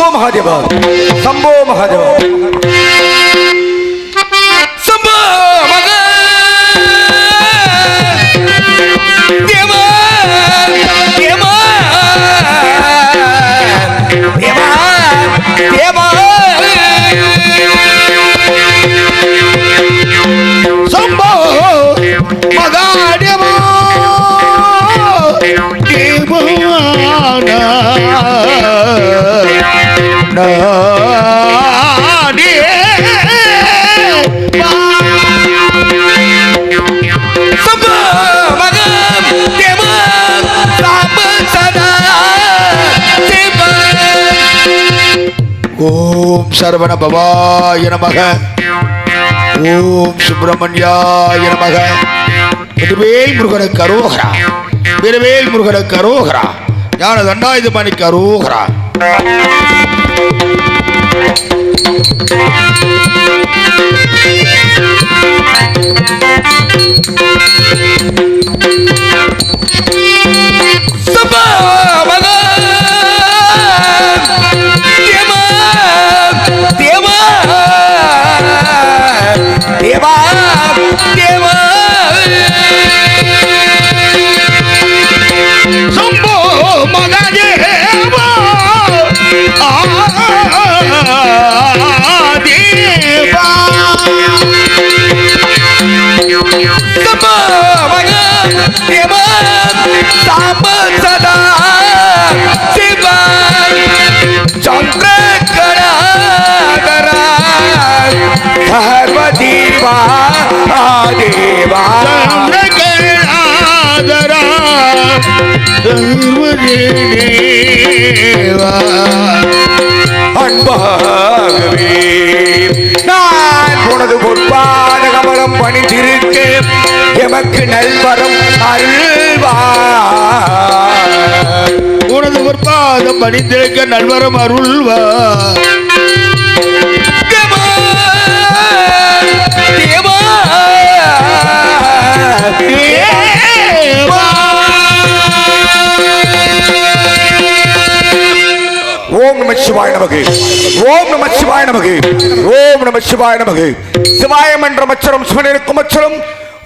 शंभो महादेव शंभो महादेव சம்போ ஓம் சரவண பவாய நமக. ஓம் சுப்பிரமணியாய நமக. திருவேல் முருகனுக்கு அரோகரா. திருவேல் முருகனுக்கு அரோகரா. ஞான தண்டாயுதமணிக்கு அரோகரா. Thank you. சர்வதேவா அன்பாகவே நான் உனது பொற்பாத கமலம் பணிந்திருக்க எமக்கு நல்வரம் அருள்வா உனது பொற்பாதம் பணிந்திருக்க நல்வரம் அருள்வா நம சிவாய நமக்கு ஓம் நம சிவாய நமக்கு ஓம் நம சிவாய நமக்கு சிவாயம் என்ற சிவனிருக்கும்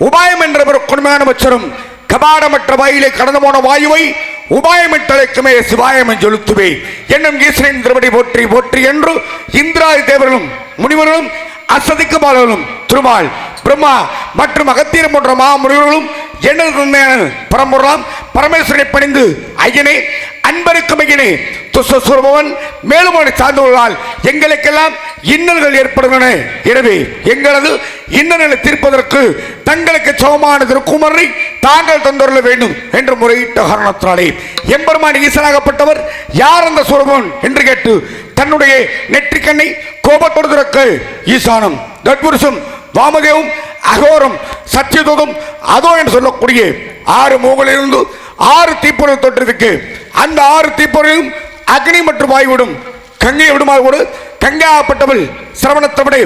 உபாயம் என்ற ஒரு கொடுமையான கபாடமற்ற வாயிலை கடந்து போன வாயுவை உபாயமிட்டலைக்குமே சிவாயம் என்று என்னும் ஈஸ்வரன் திருவடி போற்றி போற்றி என்று இந்திராதி தேவர்களும் முனிவர்களும் அசதிக்கு பாலர்களும் திருமால் பிரம்மா மற்றும் அகத்தியர் போன்ற மாமுனிவர்களும் எனது பரம்பொருளாம்? பரமேஸ்வரனை பணிந்து ஐயனே அன்பருக்கும் மையனே துஷ்டசுரபவன் மேலும் அவனை சார்ந்தவர்களால் எங்களுக்கெல்லாம் இன்னல்கள் ஏற்படுகின்றன. எனவே எங்களது இன்னல்களை தீர்ப்பதற்கு தங்களுக்கு சமமான திருக்குமரை தாங்கள் தந்துள்ள வேண்டும் என்று முறையிட்ட காரணத்தினாலே. எம்பெருமான் ஈசனாகப்பட்டவர் யார் அந்த சுரபவன் என்று கேட்டு தன்னுடைய நெற்றிக்கண்ணை கோபத்தொடுதற்கு ஈசானம். தட்புருஷம் வாமதேவும் அகோரம் சத்தியதூதம் அதோ என்று சொல்லக்கூடிய ஆறு மூகளிலிருந்து ஆறு தீப்பொருள் தொட்டிருக்கு அந்த ஆறு தீப்பொருளையும் அக்னி மற்றும் வாய்விடும் கங்கை விடுமா ஒரு கங்காப்பட்டவள் சிரவணத்தவடு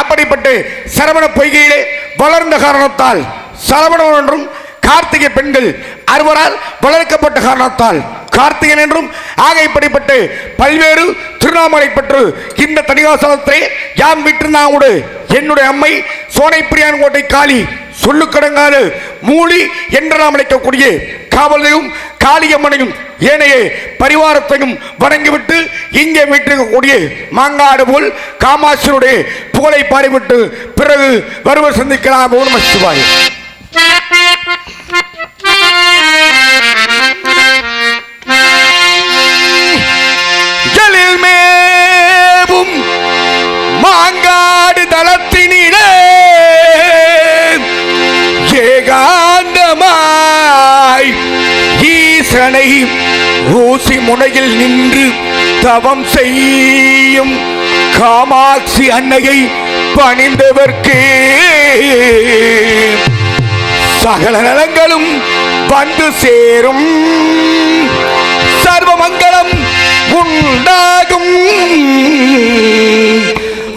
அப்படிப்பட்ட சிரவண பொய்கையிலே வளர்ந்த காரணத்தால் சரவணன் என்றும் கார்த்திகை பெண்கள் அறுவரால் வளர்க்கப்பட்ட காரணத்தால் கார்த்திகன் என்றும் ஆக இப்படிப்பட்டு பல்வேறு திருநாமலை பெற்று இந்த தனிகாசனத்தை யாம் விட்டிருந்தாவோடு என்னுடைய அம்மை சோனைப்பிரியான் கோட்டை காளி சொல்லுக்கடங்காது மூலி என்று நாம் அழைக்கக்கூடிய காவலையும் காளியம்மனையும் ஏனைய பரிவாரத்தையும் வணங்கிவிட்டு இங்கே வீட்டிருக்கக்கூடிய மாங்காடு போல் காமாட்சியுடைய புகழை பாடிவிட்டு பிறகு வருவர் சந்திக்கலாம். ஓம் நம முனையில் நின்று தவம் செய்யும் காமாட்சி அன்னையை பணிந்தவர்க்கு. சகல நலங்களும் வந்து சேரும். சர்வமங்கலம் உண்டாகும்.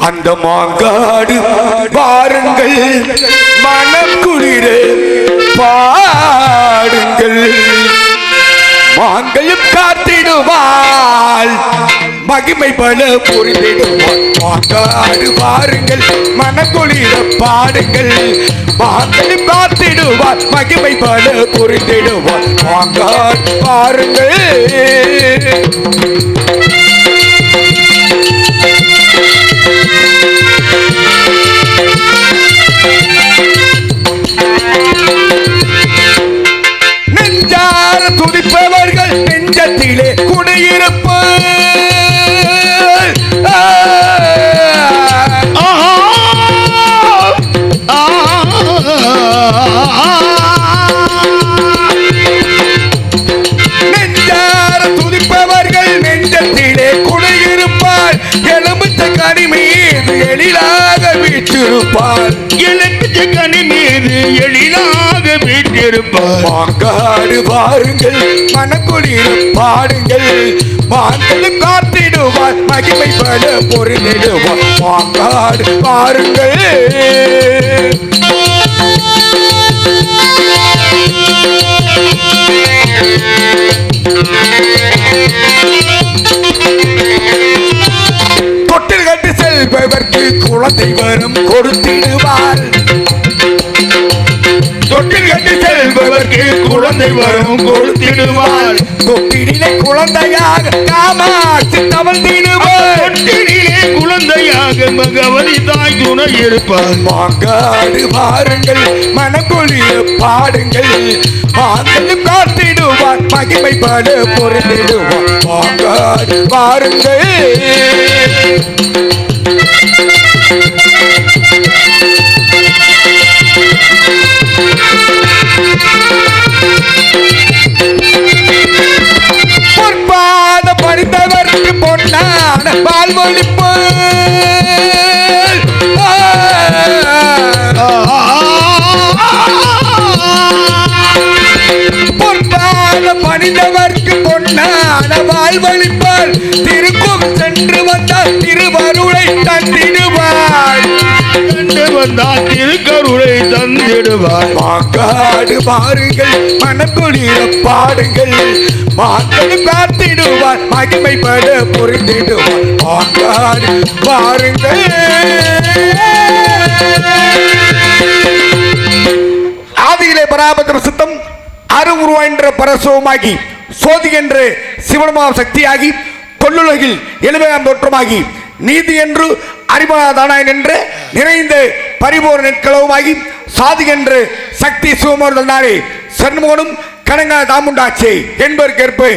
அந்த மாங்காடு பாருங்கள் பாடுங்கள் மகிமை பல புரிந்திடுவார் பாருங்கள். மனக்குளிர பாடுங்கள். மாந்தனை பார்த்திடுவார். மகிமை பல புரிந்திடுவார். வாக்காடு பாருங்கள். நெஞ்சார துடிப்பவர்கள் நெஞ்சத்திலே காடு பாருங்கள் மனக்குளிர பாடுங்கள். மாந்தல் காத்திடுவார் மகிமை பல பொருளிடுவார். மாங்காடு பாருங்கள். தொட்டில் கட்டு செல்பவர்க்கு குழந்தை வரும் கொடுத்திடுவார். செல்பவர்க்கு குழந்தை வரும் கொடுத்திடுவார். தொட்டிலே குழந்தையாக காமாட்சி தவழ்ந்திடுவார். தொட்டிலே குழந்தையாக மகவதி தாய் துணை இருப்பார் மாங்காடு பாருங்கள் மனக்குளிர பாடுங்கள். மாந்தல் காத்திடுவார் மகிமை பல பொருந்திடுவார். மாங்காடு பாருங்கள். பொற்பாத பொன்னான பணிந்தவர்க்கு பொன்னான வாழ்வழிப்பாள் திருக்கும் சென்று வந்தால் திருவருளை தந்திடுவாள் கண்டு வந்தால் திரு தந்திடுவார் மாக்காடு பாருங்கள் மனக்குளிர பாடுங்கள். மாக்கள் பார்த்திடுவார் மகிமைப்பட புரிந்திடுவார் மாக்காடு பாருங்கள். ஆதியிலே பராபத்திர சித்தம் அருவுருவா என்ற பரசுவமாகி சோதி என்று சிவனமா சக்தியாகி தொல்லுலகில் எளிமையாம் தோற்றமாகி நீதி என்று அறிவாதானாயன் என்று நிறைந்து பரிபூர்ண நெற்களவுமாகி சாதி என்று சக்தி சிவமோர்தனாலே சண்முகனும் கணங்கா தாமுண்டாச்சே என்பதற்கேற்ப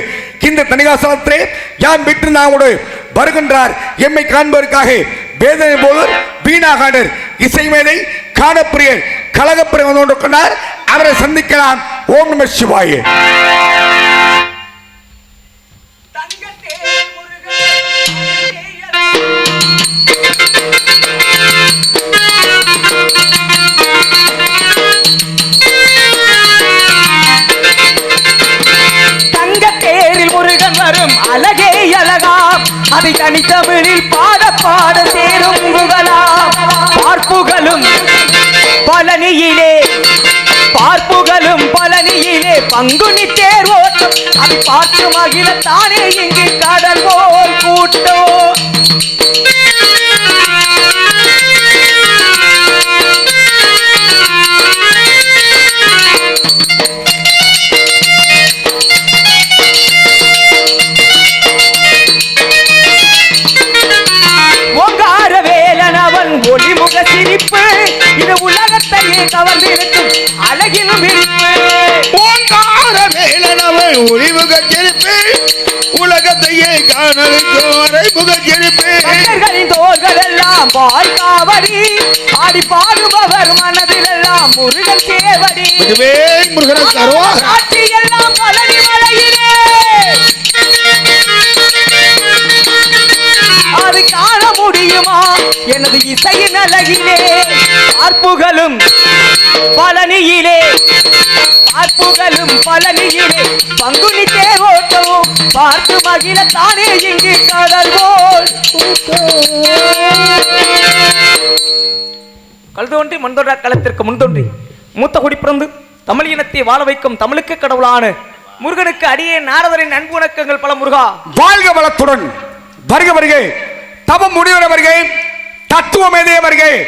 இந்த தனிகாசனத்திலே யான் விட்டு நாமோடு வருகின்றார். எம்மை காண்பதற்காக வேதனை போலர் வீணாகாடர் இசைமேதை காணப்பிரியர் கழகப்பிரியர் வந்து கொண்டார். அவரை சந்திக்கலாம். ஓம் நம சிவாயே. அழகே அழகாம். அதை தனித்தமிழில் பாட பாட சேரும் புகழாம் பார்ப்புகளும் பழனியிலே பார்ப்புகளும் பழனியிலே பங்குனி தேர் அது அதை மகிழ தானே இங்கு கடல் போல் கூட்டோ உலகத்தையே காணலுக்கும் செருப்பு பக்தர்களின் தோள்கள் எல்லாம் பால் காவடி ஆடி பாடுபவர் மனதில் எல்லாம் முருகன் சேவடி இதுவே முருகன் காட்சி எல்லாம் பழனி மலையிலே. அது காண முடியுமா? எனது இசையின் அழகிலே பார்ப்புகளும் பழனியிலே. பார்ப்புகளும் பழனியிலே. பங்குனி தேரோட்டமும் பார்த்து மகிழ தானே இங்கு கடல் போல். கல் தோன்றி மண்தொடா களத்திற்கு முன் தோன்றி மூத்த குடி பிறந்து தமிழ் இனத்தை வாழ வைக்கும் தமிழுக்கு கடவுளான முருகனுக்கு அடியே நாரதரின் அன்பு வணக்கங்கள் பல முருகா. வாழ்க வளத்துடன் வருக வருக. தவம் முடிவர் வருக. தத்துவ மேதைய வருக.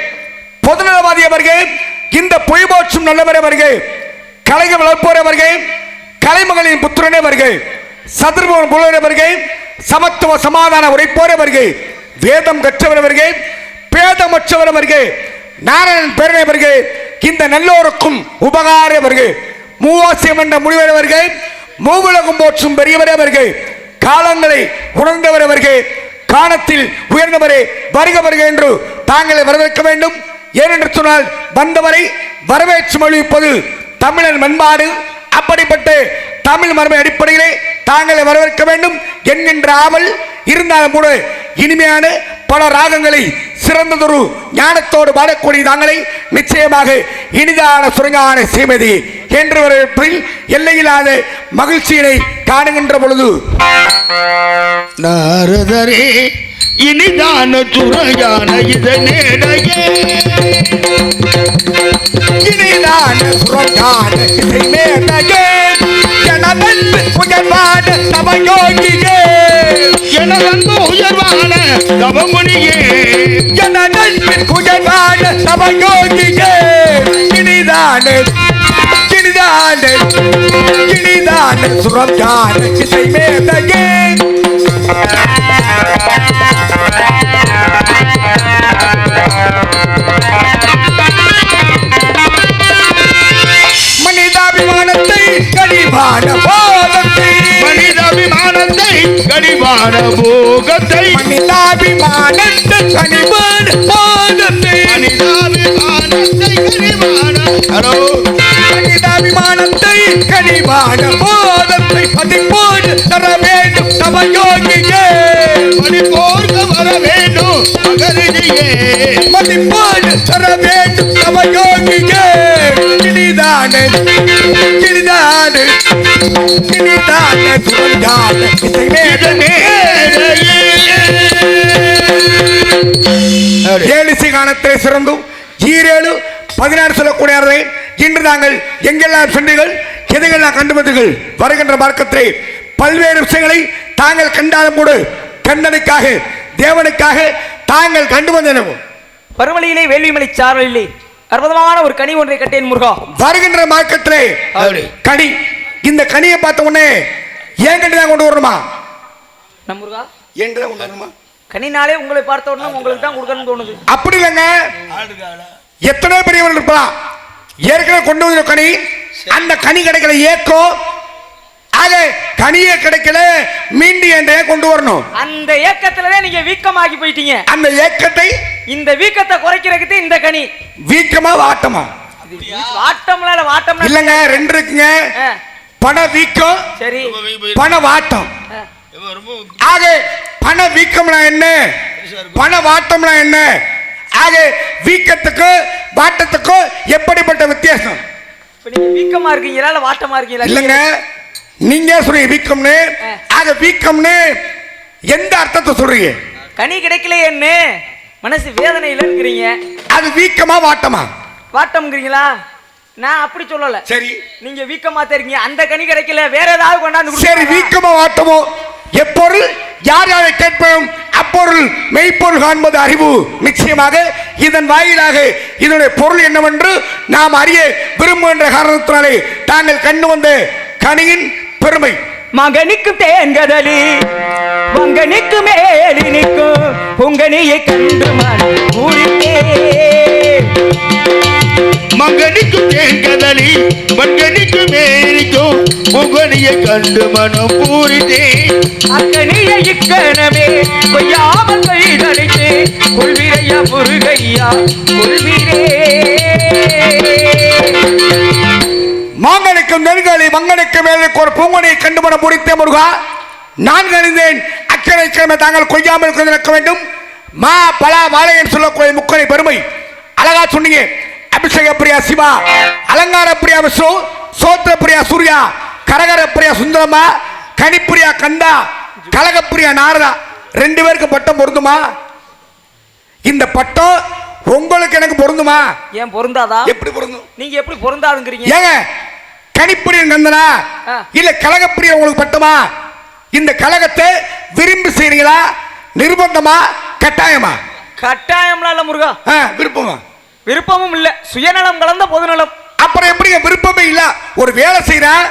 பொதுநலவாதிய வருகை. இந்த பொய் போற்றும் நல்லவரே வருக. கலைக வளர்ப்போரே வருகை. கலைமகளின் புத்திரனே வருகை. சதுர்பவன் புலவரவர்கள் வருக சமத்துவ சமாதான உரைப்போரவர்கள் வருக வேதம் கற்றவர் பேதமற்றவரவர்கள் நாராயணன் பேரவர்கள் வருக இந்த நல்லோருக்கும் உபகாரவர்கள் வருக மூவாசியம் என்ற முடிவரவர்கள் வருக மூவுலகம் போற்றும் பெரியவரவர்கள் வருக காலங்களை உணர்ந்தவரவர்கள் காலத்தில் உயர்ந்தவரே வருக வருக என்று தாங்களை வரவேற்க வேண்டும். ஏனென்று சொன்னால் வந்தவரை வரவேற்று மொழிப்பது தமிழன் பண்பாடு அப்படிப்பட்ட தமிழ் மரபு அடிப்படையிலே தாங்களை வரவேற்க வேண்டும் என்கின்ற ஆவல் இருந்தாலும் கூட இனிமையான பல ராகங்களை சிறந்ததொரு ஞானத்தோடு பாடக்கூடிய தாங்களை நிச்சயமாக இனிதான சுரங்கான சீமதி என்று வரவேற்பில் எல்லையில்லாத மகிழ்ச்சியினை காணுகின்ற பொழுது. நாரதரே இனிதான துறையான இதனேடையே இனிதான சுரங்கான இசை புயல்வான நவயோகியே எனதன்பு உயர்வான தவமுனியே. எனதன் புயல்வான நவயோகியே இனிதான இனிதான இனிதான சுரங்கான இசை மேடையே கனிவான போகத்தை மனிதாபிமானத்தை கனிவான போதத்தை மனிதாபிமானத்தை கனிவான ஹலோ. மனிதாபிமானத்தை கனிவான போதத்தை பதிப்போடு தர வேண்டும் தவயோகியே. மணிப்போர்க்க வர வேண்டும் மதிப்போடு தர வேண்டும் தவயோகியே. இனிதான இனிதான இனிதான இசை ஏழிசை ஈரேழு பதினாறு சொல்லக்கூடியவரை இன்று நாங்கள் எங்கெல்லாம் சென்றீர்கள் எதையெல்லாம் கண்டு வருகின்ற மார்க்கத்தை பல்வேறு விஷயங்களை தாங்கள் கண்டாலும் கூட கண்ணனுக்காக தேவனுக்காக தாங்கள் கண்டு வந்தனவும். பருவலையிலே வேள்விமலை சாரலிலே அற்புதமான ஒரு கனி ஒன்றை கட்டேன் முருகா. வருகின்ற மார்க்கத்திலே அப்படி. கனி. இந்த கனியை பார்த்த உடனே ஏன் கண்டு தான் கொண்டு வரணுமா? நம் முருகா? ஏன் தான் கொண்டு வரணுமா? கனினாலே உங்களை பார்த்த உடனே உங்களுக்கு தான் கொடுக்கணும்னு தோணுது. அப்படி இல்லைங்க. எத்தனை பெரியவர்கள் இருக்கலாம் ஏற்கனவே கொண்டு வந்த கனி அந்த கனி கிடைக்கல ஏக்கம் ஆக கனியே கிடைக்கல மீண்டு என்றே கொண்டு வரணும். அந்த ஏக்கத்துலதான் நீங்க வீக்கமாகி போயிட்டீங்க. அந்த ஏக்கத்தை இந்த வீக்கத்தை குறைக்கிறதுக்கு இந்த கனி. வீக்கமா வாட்டமா? வாட்டம்ல இல்ல வாட்டம்ல இல்லைங்க ரெண்டு இருக்குங்க. பண வீக்கம். சரி. பண வாட்டம். ஆக பண வீக்கம்னா என்ன? பண வாட்டம்னா என்ன? ஆக வீக்கத்துக்கு வாட்டத்துக்கு எப்படிப்பட்ட வித்தியாசம்? நீங்க வீக்கமா இருக்கீங்களா வாட்டமா இருக்கீங்களா? இல்லைங்க. நீங்க சொல்றீங்க வீக்கம்னு. ஆக வீக்கம்னு? எந்த அர்த்தத்தை சொல்றீங்க? கனி கிடைக்கலையேன்னு? மனசு வேதனையில இருக்கிறீங்க அது வீக்கமா வாட்டமா? வாட்டம்ங்கிறீங்களா? நான் அப்படி சொல்லல. சரி. நீங்க வீக்கமா தான் இருக்கீங்க. அந்த கனி கிடைக்கல வேற ஏதாவது கொண்டாந்து சரி. வீக்கமா வாட்டமோ? எப்பொருள்? யார் யாரை கேட்போம்? அப்பொருள் மெய்ப்பொருள் காண்பது அறிவு. நிச்சயமாக இதன் வாயிலாக இதனுடைய பொருள் என்னவென்று நாம் அறிய விரும்புகின்ற காரணத்தினாலே தாங்கள் கண்டு வந்த கனியின் பெருமை. மகனுக்கு தேன்கதலி மங்கனுக்கு மேலி நிற்கும். பொங்கனியை கண்டு மனம் பூரித்தே மங்கனிக்கு தேங்கதலி மங்கனிக்கு மேரிக்கும் முகனியை கண்டு மனம் பூரித்தே அக்கனியை இக்கணமே கொய்யாமல் கைதளித்து கொள்விரையா முருகையா கொள்விரே மாங்கனுக்கும் நெருங்காலி மங்கனுக்கு மேலே ஒரு பூங்கனை கண்டு மனம் முடித்தே முருகா. நான் அறிந்தேன் அக்கறை கிழமை தாங்கள் கொய்யாமல் நிற்க வேண்டும். மா பலா வாழையன் சொல்லக்கூடிய முக்கனை பெருமை. அழகா சொன்னீங்க. அபிஷேக பிரியா சிவா அலங்கார பிரியா விஷ்ணு சோத்திர பிரியா சூர்யா கரகர பிரியா சுந்தரமா கனிப்பிரியா கந்தா கலகப்பிரியா நாரதா. ரெண்டு பேருக்கு பட்டம் பொருந்துமா? இந்த பட்டம் உங்களுக்கு எனக்கு பொருந்துமா? ஏன் பொருந்தாதா? எப்படி பொருந்தும்? நீங்க எப்படி பொருந்தாதுங்கிறீங்க? ஏங்க கனிப்பிரியன் கந்தனா. இல்ல கலகப்பிரியன் உங்களுக்கு பட்டுமா? இந்த கலகத்தை விரும்பி செய்றீங்களா? நிர்பந்தமா? கட்டாயமா? கட்டாயம்லாம் இல்ல முருகா. விருப்பமா? விருப்பமும் இல்ல. சுயநலம் கலந்த பொதுநலம். அப்புறம் எப்படிங்க விருப்பமே இல்ல? ஒரு வேலை செய்யறேன்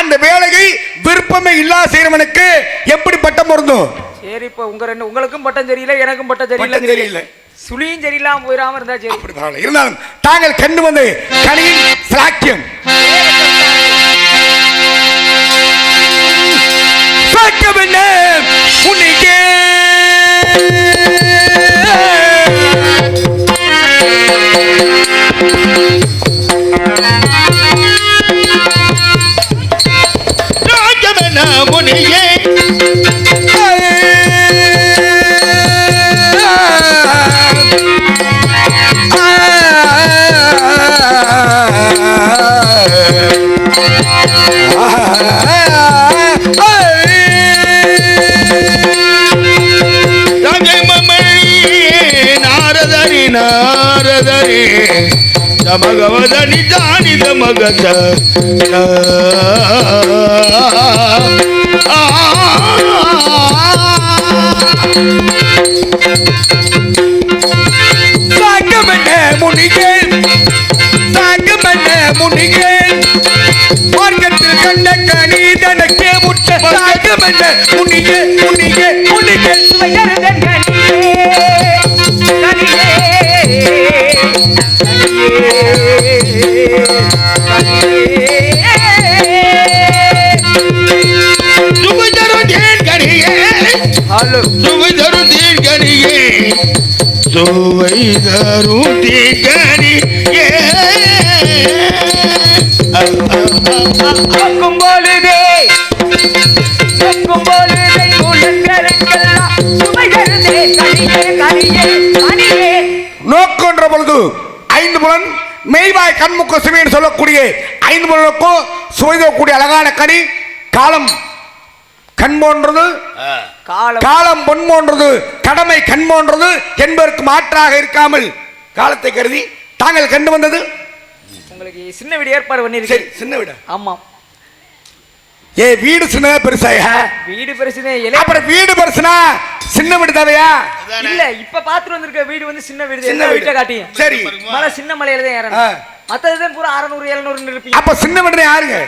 அந்த வேலையை விருப்பமே இல்லாத செய்யறவனுக்கு எப்படி பட்டம் பொருந்தும்? சரி இப்ப உங்க ரெண்டு உங்களுக்கும் பட்டம் சரியில்லை எனக்கும் பட்டம் சரியில்லை சரியில்லை. சுழியும் சரியில்லாம போயிடாம இருந்தா சரி. இருந்தாலும் தாங்கள் கண்டு வந்து கனியின் சாக்கியம் சாக்கியம் என்ன உன்னிக்கே நாரதரி தமகவதனி தானி தமகத சாங்கமன்ன முனிகேன் சாங்கமன்ன முனிகேன் மார்க்கத்தில் கண்ட கனி தனக்கே முட்ட சாங்கமன்ன முனிகே பொழுதே. பொழுதை. உள்ளங்களுக்கெல்லாம் சுவையருதே கனியே கனியே கனியே நோக்குன்ற பொழுது ஐந்து புலன் மெய்வாய் கண்முக்க சிவைன்னு சொல்லக்கூடிய ஐந்து புலனுக்கும் சுவைதக்கூடிய அழகான கனி காலம் கண் போன்றது காலம். காலம் பொன் போன்றது கடமை கண் போன்றது என்பதற்கு மாற்றாக இருக்காமல் காலத்தை கருதி தாங்கள் கண்டு வந்தது? உங்களுக்கு சின்ன வீடு ஏற்பாடு பண்ணிருக்கேன் சரி சின்ன வீடு? ஆமா. ஏ வீடு சின்னதா பெருசாயா வீடு பிரச்சனை இலை அப்புறம் வீடு பெருசுனா சின்ன வீடு தேவையா இல்ல இப்ப பாத்துட்டு வந்திருக்க வீடு வந்து சின்ன வீடு சின்ன சின்ன வீடு. வீட்டை காட்டிங்க. சரி. மலை சின்ன மலையில தான். ஏறணும். மத்ததுதான் பூரா அறநூறு எழுநூறு இருப்பீங்க அப்ப சின்ன வீடு யாருங்க?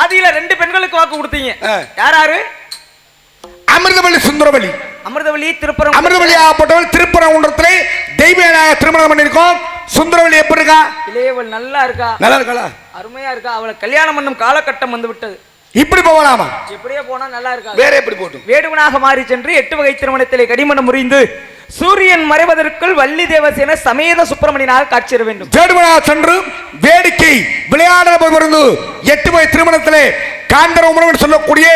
ஆதியில ரெண்டு பெண்களுக்கு வாக்கு கொடுத்தீங்க. யார் யாரு? அமிர்தவள்ளி சுந்தரவள்ளி. அமிர்தவள்ளி திருப்பரம் அமிர்தவள்ளி ஆகப்பட்டவள் திருப்பரங்குன்றத்திலே தெய்வீக திருமணம் பண்ணிருக்கோம் சுந்தரவள்ளி எப்படி இருக்கா? இளையவள் நல்லா இருக்கா? நல்லா இருக்காளா? அருமையா இருக்கா? அவளை கல்யாணம் பண்ணும் காலகட்டம் வந்து விட்டது. இப்படி போகலாமா? எப்படியே போனா நல்லா இருக்கா வேற எப்படி போட்டும் வேடுவனாக மாறி சென்று எட்டு வகை திருமணத்திலே கடிமணம் முறிந்து சூரியன் மறைவதற்குள் வள்ளி தேவசேன சமேத சுப்பிரமணியனாக காட்சியிட வேண்டும். வேடுமனா சென்று வேடிக்கை விளையாட போய் மருந்து எட்டு வயது திருமணத்திலே காந்தர உணவன் சொல்லக்கூடிய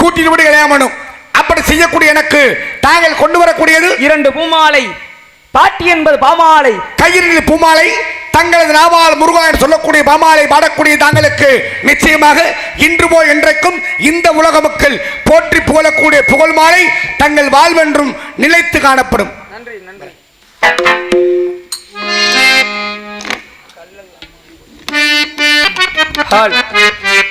கூட்டிட்டு விடு கல்யாணம் அப்படி செய்யக்கூடிய எனக்கு தாங்கள் கொண்டு வரக்கூடியது இரண்டு பூமாலை. பாட்டி என்பது பாமாலை. கையில் பூமாலை தங்களது நாவால் முருகா என்று சொல்லக்கூடிய பாமாலை பாடக்கூடிய தாங்களுக்கு நிச்சயமாக இன்று போய் என்றைக்கும் இந்த உலக மக்கள் போற்றி புகழக்கூடிய புகழ் மாலை தங்கள் வாழ்வென்றும் நிலைத்து காணப்படும். நன்றி நன்றி. ஹால்.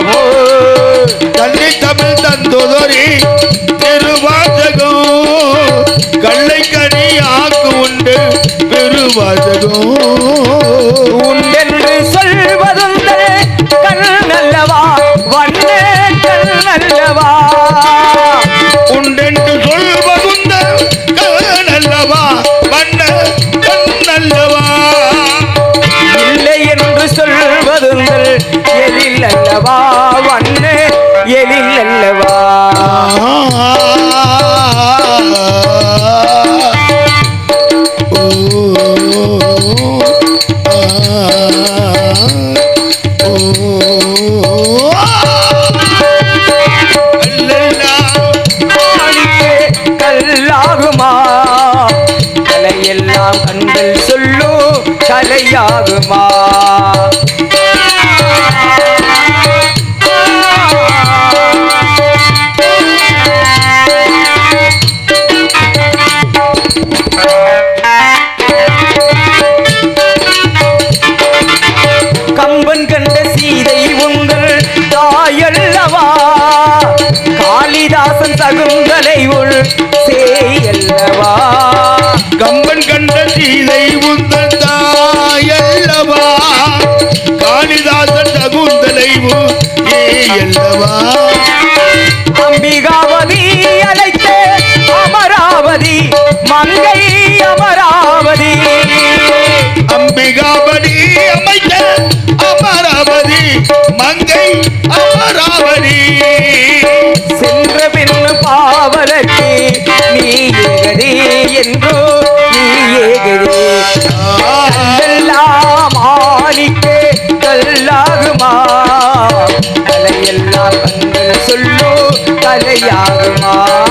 வாசகமோ கல்வி தமிழ் தந்தோதரி திருவாசகம் கல்லை கனி ஆக்கு உண்டு பெருவாசகம். உண்டென்று சொல்வதுந்தல் கண் நல்லவா? வண்ண கண் நல்லவா? உண்டென்று சொல்வதுந்த கண்ணல்லவா வண்ண கண்ணல்லவா இல்லை என்று சொல்வதுந்தல் எழில் அல்லவா? கலையெல்லாம் கண்கள் சொல்லு கலையாகுமா? கம்பன் ஏயல்லவா அம்பிகாவதி அழைத்த அமராவதி மங்கை அமராவதி. அம்பிகாபடி அமைத்த அமராவதி மங்கை அமராவதி. சென்ற பெண்ணு பாவலக்கு நீ ஏகதி என்றோ நீ ஏகதி கலையெல்லாம் கண்கள் சொல்லு கலையாகுமா